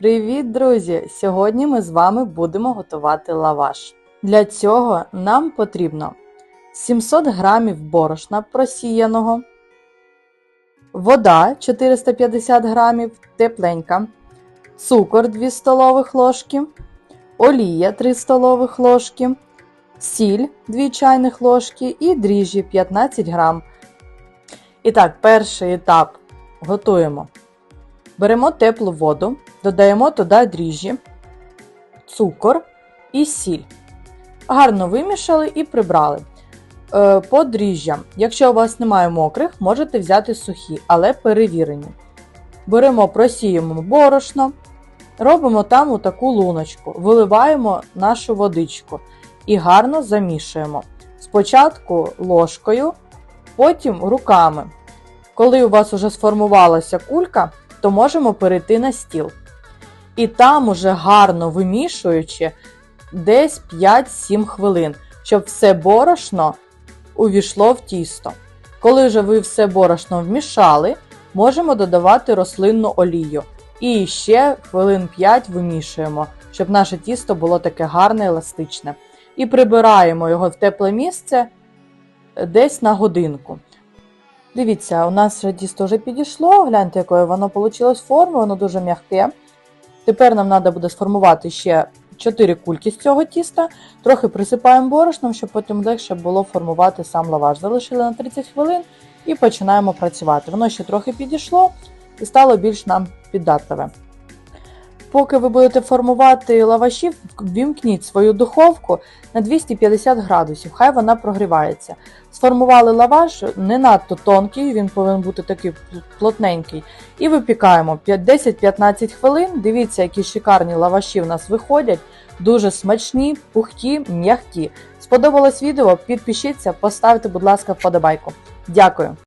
Привіт, друзі! Сьогодні ми з вами будемо готувати лаваш. Для цього нам потрібно 700 грамів борошна просіяного, вода 450 грамів, тепленька, цукор 2 столових ложки, олія 3 столових ложки, сіль 2 чайних ложки і дріжджі 15 грам. І так, перший етап готуємо. Беремо теплу воду, додаємо туди дріжджі, цукор і сіль. Гарно вимішали і прибрали. Е, По дріжджам, якщо у вас немає мокрих, можете взяти сухі, але перевірені. Беремо, просіємо борошно, робимо там таку луночку, виливаємо нашу водичку і гарно замішуємо. Спочатку ложкою, потім руками. Коли у вас вже сформувалася кулька, то можемо перейти на стіл. І там уже гарно вимішуючи десь 5-7 хвилин, щоб все борошно увійшло в тісто. Коли вже ви все борошно вмішали, можемо додавати рослинну олію. І ще хвилин 5 вимішуємо, щоб наше тісто було таке гарне еластичне. І прибираємо його в тепле місце десь на годинку. Дивіться, у нас тісто вже підійшло, гляньте, якою воно вийшло форми, воно дуже м'яке. Тепер нам треба буде сформувати ще 4 кульки з цього тіста, трохи присипаємо борошном, щоб потім легше було формувати сам лаваш. Залишили на 30 хвилин і починаємо працювати. Воно ще трохи підійшло і стало більш нам піддатливе. Поки ви будете формувати лаваші, вімкніть свою духовку на 250 градусів, хай вона прогрівається. Сформували лаваш не надто тонкий, він повинен бути такий плотненький. І випікаємо 10-15 хвилин. Дивіться, які шикарні лаваші в нас виходять. Дуже смачні, пухкі, м'які. Сподобалось відео? Підпишіться, поставте, будь ласка, вподобайку. Дякую!